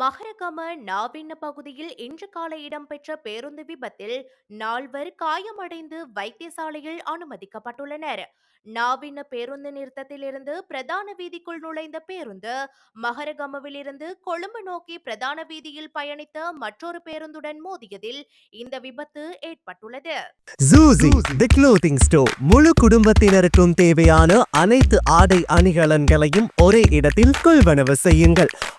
மகரகம நாவின்ன பகுதியில் இன்று காலை இடம்பெற்ற பேருந்து விபத்தில் நால்வர் காயமடைந்து வைத்தியசாலையில் அனுமதிக்கப்பட்டுள்ளனர். நாவின்ன பேருந்து நிறுத்தத்திலிருந்து பிரதான வீதிக்குள் நுழைந்த பேருந்து மகரகமவிலிருந்து கொழும்பு நோக்கி பிரதான வீதியில் பயணித்த மற்றொரு பேருந்துடன் மோதியதில் இந்த விபத்து ஏற்பட்டுள்ளது. ஜூசி தி க்ளோதிங் ஸ்டோர் முழு குடும்பத்தினருக்கும் தேவையான அனைத்து ஆடை அணிகலன்களையும் ஒரே இடத்தில் கொள்வனவு செய்யுங்கள்.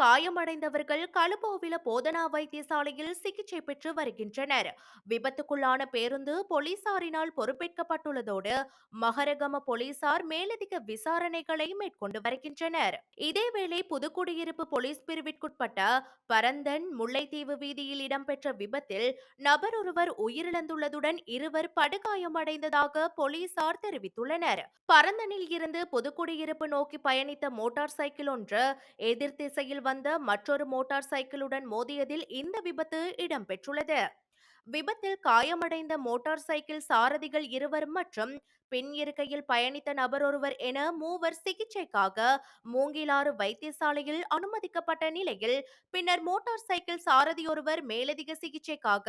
காயமடைந்தவர்கள் கலுபோவில போதனா வைத்தியசாலையில் சிகிச்சை பெற்று வருகின்றனர். விபத்துக்குள்ளான பேருந்து போலீசாரினால் பொறுப்பேற்கப்பட்டுள்ளதோடு மகரகம போலீசார் மேலதிக விசாரணைகளை மேற்கொண்டு வருகின்றனர். இதேவேளை புதுக்குடியிருப்பு போலீஸ் பிரிவிற்குட்பட்ட பரந்தன் முல்லைத்தீவு வீதியில் இடம்பெற்ற விபத்தில் நபர் ஒருவர் உயிரிழந்துள்ளதுடன் இருவர் படுகாயமடைந்ததாக போலீசார் தெரிவித்துள்ளனர். பரந்தனில் இருந்து புதுக்குடியிருப்பு நோக்கி பயணித்த மோட்டார் சைக்கிள் ஒன்று எதிர் திசையில் வந்த மற்றொரு மோட்டார் சைக்கிளுடன் மோதியதில் இந்த விபத்து இடம்பெற்றுள்ளது விபத்தில் காயமடைந்த மோட்டார் சைக்கிள் சாரதிகள் இருவர் மற்றும் பின் இருக்கையில் பயணித்த நபர் ஒருவர் என மூவர் சிகிச்சைக்காக மூங்கிலாறு வைத்தியசாலையில் அனுமதிக்கப்பட்ட நிலையில் பின்னர் மோட்டார் சைக்கிள் சாரதி ஒருவர் மேலதிக சிகிச்சைக்காக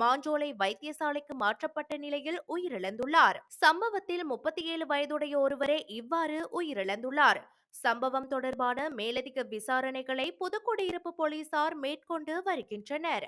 மாஞ்சோலை வைத்தியசாலைக்கு மாற்றப்பட்ட நிலையில் உயிரிழந்துள்ளார். சம்பவத்தில் முப்பத்தி ஏழு வயதுடைய ஒருவரே இவ்வாறு உயிரிழந்துள்ளார். சம்பவம் தொடர்பான மேலதிக விசாரணைகளை புதுக்குடியிருப்பு போலீசார் மேற்கொண்டு வருகின்றனர்.